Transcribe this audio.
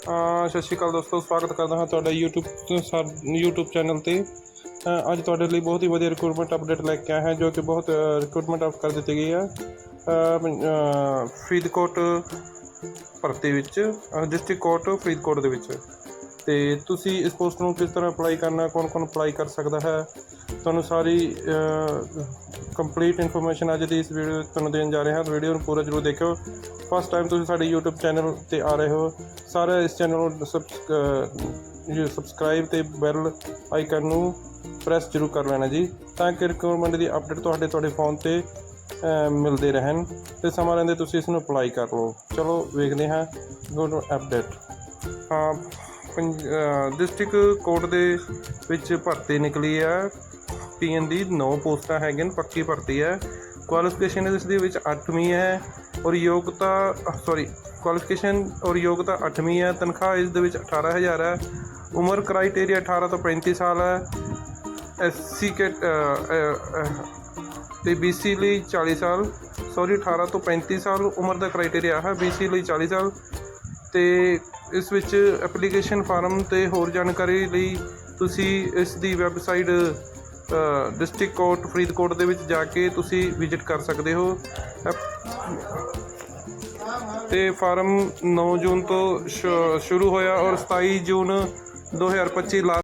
ਸਤਿ ਸ਼੍ਰੀ ਅਕਾਲ ਦੋਸਤੋ, ਸਵਾਗਤ ਕਰਦਾ ਹਾਂ ਤੁਹਾਡਾ YouTube ਤੋਂ YouTube ਚੈਨਲ ਤੇ। ਅੱਜ ਤੁਹਾਡੇ ਲਈ ਬਹੁਤ ਹੀ ਵਧੀਆ ਰਿਕਰੂਟਮੈਂਟ ਅਪਡੇਟ ਲੈ ਕੇ ਆਇਆ ਹਾਂ, ਜੋ ਕਿ ਬਹੁਤ ਰਿਕਰੂਟਮੈਂਟ ਅਪ ਕਰ ਦਿੱਤੀ ਗਈ ਹੈ। ਫਰੀਦਕੋਟ, ਭਰਤੀ ਵਿੱਚ ਡਿਸਟ੍ਰਿਕਟ ਕੋਰਟ ਫਰੀਦਕੋਟ ਦੇ ਵਿੱਚ। ਤੇ ਤੁਸੀਂ ਇਸ ਪੋਸਟ ਨੂੰ ਕਿਸ ਤਰ੍ਹਾਂ ਅਪਲਾਈ ਕਰਨਾ ਕੌਣ ਕੌਣ ਅਪਲਾਈ ਕਰ ਸਕਦਾ ਹੈ? ਤੁਹਾਨੂੰ ਸਾਰੀ ਕੰਪਲੀਟ ਇਨਫੋਰਮੇਸ਼ਨ ਅੱਜ ਦੀ ਇਸ ਵੀਡੀਓ ਵਿੱਚ ਤੁਹਾਨੂੰ ਦੇਣ ਜਾ ਰਹੇ ਹਾਂ। ਵੀਡੀਓ ਨੂੰ ਪੂਰਾ ਜ਼ਰੂਰ ਦੇਖਿਓ। ਫਸਟ ਟਾਈਮ ਤੁਸੀਂ ਸਾਡੇ YouTube ਚੈਨਲ ਤੇ ਆ ਰਹੇ ਹੋ। ਸਾਰਾ ਇਸ ਚੈਨਲ ਨੂੰ ਸਬਸਕ੍ਰਾਈਬ ਤੇ ਬੈਲ ਆਈਕਨ ਨੂੰ ਪ੍ਰੈਸ ਜ਼ਰੂਰ ਕਰ ਲੈਣਾ ਜੀ, ਤਾਂ ਕਿ ਰਿਕੁਆਇਰਮੈਂਟ ਦੀ ਅਪਡੇਟ ਤੁਹਾਡੇ ਤੁਹਾਡੇ ਫੋਨ ਤੇ ਮਿਲਦੇ ਰਹਿਣ ਤੇ ਸਮਾਂ ਰਹਿੰਦੇ ਤੁਸੀਂ ਇਸ ਨੂੰ ਅਪਲਾਈ ਕਰ ਲਓ। ਚਲੋ, ਵੇਖਦੇ ਹਾਂ। ਗੁੱਡ ਅਪਡੇਟ ਹਾਂ ਡਿਸਟ੍ਰਿਕਟ ਕੋਰਟ ਦੇ ਵਿੱਚ ਭਰਤੀ ਨਿਕਲੀ ਹੈ। ਪੀਐਨ ਦੀ 9 ਪੋਸਟਾਂ ਹੈਗੀਆਂ ਨੇ, ਪੱਕੀ ਭਰਤੀ ਹੈ। ਕੁਆਲੀਫਿਕੇਸ਼ਨ ਇਸ ਦੇ ਵਿੱਚ 8ਵੀਂ ਹੈ ਔਰ ਯੋਗਤਾ ਸੌਰੀ ਕੁਆਲੀਫਿਕੇਸ਼ਨ ਔਰ ਯੋਗਤਾ 8ਵੀਂ ਹੈ। ਤਨਖਾਹ ਇਸ ਦੇ ਵਿੱਚ 18000 ਹੈ। ਉਮਰ ਕ੍ਰਾਈਟੇਰੀਆ 18 ਤੋਂ 35 ਸਾਲ ਹੈ। ਐਸਸੀ ਕੇ ਤੇ BC ਲਈ 40 ਸਾਲ। ਸੌਰੀ 18 ਤੋਂ 35 ਸਾਲ ਉਮਰ ਦਾ ਕ੍ਰਾਈਟੇਰੀਆ ਹੈ। BC ਲਈ 40 ਸਾਲ। ਤੇ ਇਸ ਵਿੱਚ ਐਪਲੀਕੇਸ਼ਨ ਫਾਰਮ ਤੇ ਹੋਰ ਜਾਣਕਾਰੀ ਲਈ ਤੁਸੀਂ ਇਸ ਦੀ ਵੈਬਸਾਈਟ ਡਿਸਟ੍ਰਿਕਟ ਕੋਰਟ ਫਰੀਦਕੋਟ ਦੇ ਵਿੱਚ ਜਾ ਕੇ ਤੁਸੀਂ ਵਿਜ਼ਿਟ ਕਰ ਸਕਦੇ ਹੋ। ਐਪ- ਤੇ ਫਾਰਮ 9 ਜੂਨ ਤੋਂ ਸ਼ੁਰੂ ਹੋਇਆ ਔਰ 27 ਜੂਨ 2025 ਲਾ